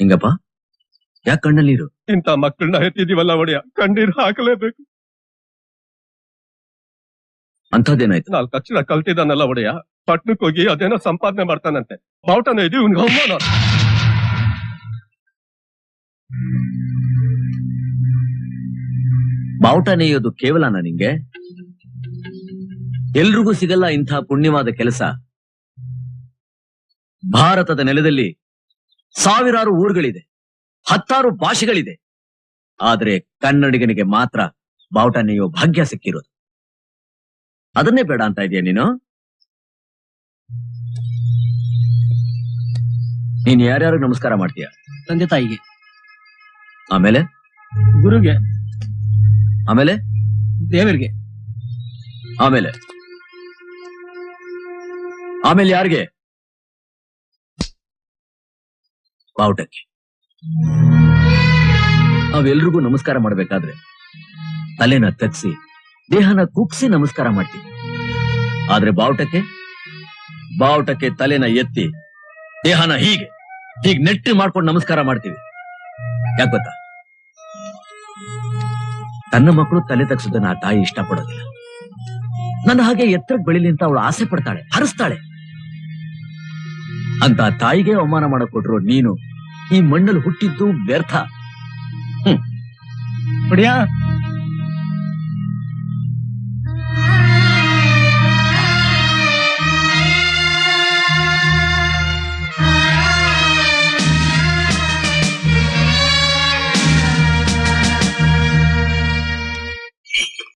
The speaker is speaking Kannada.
ಹಿಂಗಪ್ಪ? ಯಾಕೆ ಕಣ್ಣಲ್ಲಿ ನೀರು? ಇಂಥ ಮಕ್ಕಳನ್ನ ಎತ್ತಿದೀವಲ್ಲ ಒಡೆಯ ಕಣ್ಣೀರು ಹಾಕಲೇಬೇಕು. ಅಂಥದ್ದೇನಾಯ್ತು? ನಾಲ್ಕು ಅಕ್ಷರ ಕಲ್ತಿದ್ದಾನಲ್ಲ ಒಡೆಯ ಪಟ್ನಕ್ ಹೋಗಿ ಅದೇನೋ ಸಂಪಾದನೆ ಮಾಡ್ತಾನಂತೆ. ಬಾವುಟನ ಇದು ಇವ್ನಿಗೆ ಅವಮಾನ? ಬಾವುಟ ನೇಯೋದು ಕೇವಲನ ನಿಂಗೆ? ಎಲ್ರಿಗೂ ಸಿಗಲ್ಲ ಇಂಥ ಪುಣ್ಯವಾದ ಕೆಲಸ. ಭಾರತದ ನೆಲದಲ್ಲಿ ಸಾವಿರಾರು ಊರುಗಳಿದೆ ಹತ್ತಾರು ಭಾಷೆಗಳಿದೆ. ಆದರೆ ಕನ್ನಡಿಗನಿಗೆ ಮಾತ್ರ ಬಾವುಟ ನೇಯೋ ಭಾಗ್ಯ ಸಿಕ್ಕಿರೋದು. ಅದನ್ನೇ ಬೇಡ ಅಂತ ಇದೆಯಾ ನೀನು? ನೀನ್ ಯಾರ್ಯಾರು ನಮಸ್ಕಾರ ಮಾಡ್ತೀಯ? ತಂದೆ ತಾಯಿಗೆ. ಆಮೇಲೆ? ಗುರುಗೆ. ಆಮೇಲೆ? ದೇವರಿಗೆ. ಆಮೇಲೆ? ಆಮೇಲೆ ಯಾರಿಗೆ? ಬಾವುಟಕ್ಕೆ. ನಾವೆಲ್ರಿಗೂ ನಮಸ್ಕಾರ ಮಾಡ್ಬೇಕಾದ್ರೆ ತಲೆನ ತಗ್ಸಿ, ದೇಹನ ಕುಗ್ಸಿ ನಮಸ್ಕಾರ ಮಾಡ್ತೀವಿ. ಆದ್ರೆ ಬಾವುಟಕ್ಕೆ ಬಾವುಟಕ್ಕೆ ತಲೆನ ಎತ್ತಿ, ದೇಹನ ಹೀಗೆ ಹೀಗೆ ನೆಟ್ಟಿ ಮಾಡ್ಕೊಂಡು ನಮಸ್ಕಾರ ಮಾಡ್ತೀವಿ. ಯಾಕೆ ಗೊತ್ತಾ? ತನ್ನ ಮಕ್ಕಳು ತಲೆ ತಗ್ಸೋದನ್ನ ಆ ತಾಯಿ ಇಷ್ಟಪಡೋದಿಲ್ಲ. ನನ್ನ ಹಾಗೆ ಎತ್ತರಕ್ಕೆ ಬೆಳಿಲಿ ಅಂತ ಅವಳು ಆಸೆ ಪಡ್ತಾಳೆ, ಹರಿಸ್ತಾಳೆ. ಅಂತ ತಾಯಿಗೆ ಅವಮಾನ ಮಾಡಕ್ ಕೊಟ್ರು ನೀನು ಈ ಮಣ್ಣಲ್ಲಿ ಹುಟ್ಟಿದ್ದು ವ್ಯರ್ಥ. ಒಡೆಯ?